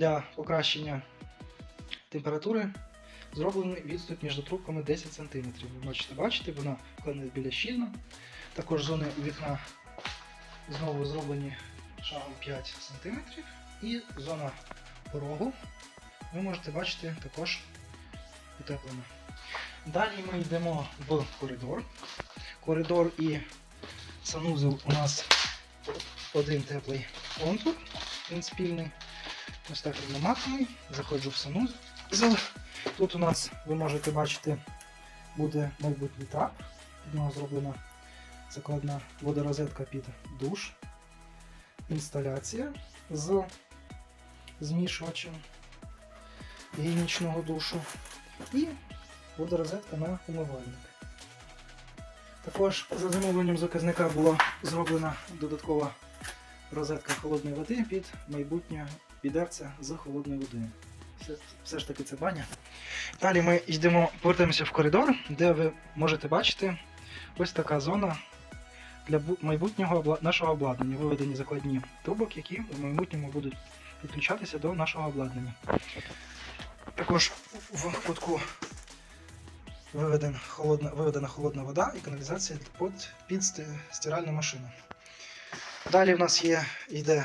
для покращення температури зроблений відступ між трубками 10 см. Ви бачите, бачите, вона вкладена біля щільно. Також зони вікна знову зроблені шагом 5 см. І зона порогу, ви можете бачити, також утеплена. Далі ми йдемо в коридор. Коридор і санузел у нас один теплий контур, він спільний. Ось так він. Заходжу в санузел. Тут у нас, ви можете бачити, буде майбутній трап. Під нього зроблена закладна водорозетка під душ. Інсталяція з змішувачем гігієнічного душу. І водорозетка на умивальник. Також за замовленням заказника була зроблена додаткова розетка холодної води під майбутнє відерце з холодною водою. Все, все ж таки це баня. Далі ми йдемо, повертаємося в коридор, де ви можете бачити ось така зона для майбутнього нашого обладнання. Виведені закладні трубок, які в майбутньому будуть підключатися до нашого обладнання. Також в кутку виведена холодна, виведена холодна вода і каналізація під, під стиральну машину. Далі в нас є йде